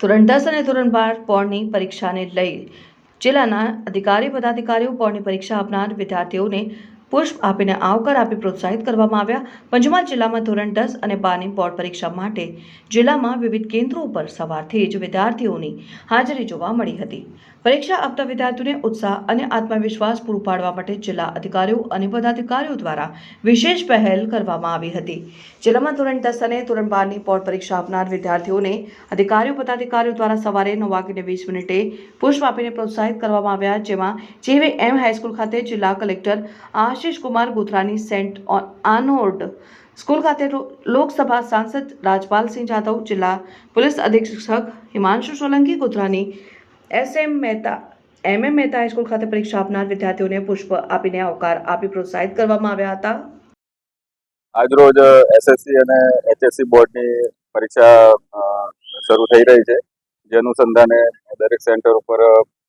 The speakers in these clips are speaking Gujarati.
ધોરણ દસ અને ધોરણ બાર બોર્ડની પરીક્ષાને લઈ જિલ્લાના અધિકારી, પદાધિકારીઓ બોર્ડની પરીક્ષા આપનાર વિદ્યાર્થીઓને પુષ્પ આપીને આવકાર આપી પ્રોત્સાહિત કરવામાં આવ્યા. પંચમહાલ જિલ્લામાં ધોરણ દસ અને બારની બોર્ડ પરીક્ષા માટે જિલ્લામાં વિવિધ કેન્દ્રો ઉપર સવારથી જ વિદ્યાર્થીઓની હાજરી જોવા મળી હતી. પરીક્ષા આપતા વિદ્યાર્થીઓને ઉત્સાહ અને આત્મવિશ્વાસ પૂરું પાડવા માટે જિલ્લા અધિકારીઓ અને પદાધિકારીઓ દ્વારા વિશેષ પહેલ કરવામાં આવી હતી. જિલ્લામાં ધોરણ દસ અને ધોરણ બારની બોર્ડ પરીક્ષા આપનાર વિદ્યાર્થીઓને અધિકારીઓ, પદાધિકારીઓ દ્વારા સવારે નવ વાગીને વીસ મિનિટે પુષ્પ આપીને પ્રોત્સાહિત કરવામાં આવ્યા. જેમાં જેવી એમ હાઈસ્કૂલ ખાતે જિલ્લા કલેક્ટર આશિષ કુમાર ગોથરાની સેન્ટ આનોર્ડ સ્કૂલ ખાતે લોકસભા સાંસદ રાજપાલસિંહ જાદવ જિલ્લા પોલીસ અધિક્ષક Himanshu Solanki ગોધરાની S Mehta M M Mehta high school ખાતે પરીક્ષા આપનાર વિદ્યાર્થીઓને પુષ્પ આપીને આવકાર આપી પ્રોત્સાહિત કરવામાં આવ્યા હતા. આજરોજ એસએસસી અને એચએસસી બોર્ડની પરીક્ષા શરૂ થઈ રહી છે. જે અનુસંધાને દરેક સેન્ટર ઉપર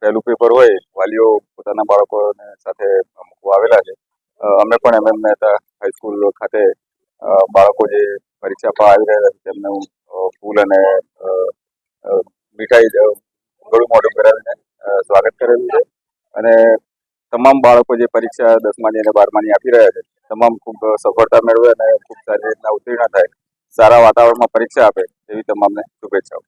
પહેલું પેપર હોય, વાલીઓ પોતાના બાળકોને સાથે મૂકવા આવેલા છે. અમે પણ એમ એમ મહેતા હાઈસ્કૂલ ખાતે બાળકો જે પરીક્ષા આપવા આવી રહ્યા છે તેમને હું ફૂલ અને મીઠાઈ ગળું મોઢું કરાવીને સ્વાગત કરેલું છે. અને તમામ બાળકો જે પરીક્ષા દસમાની અને બારમાની આપી રહ્યા છે, તમામ ખૂબ સફળતા મેળવે અને ખૂબ સારી રીતના ઉત્તીર્ણ થાય, સારા વાતાવરણમાં પરીક્ષા આપે, એવી તમામને શુભેચ્છાઓ.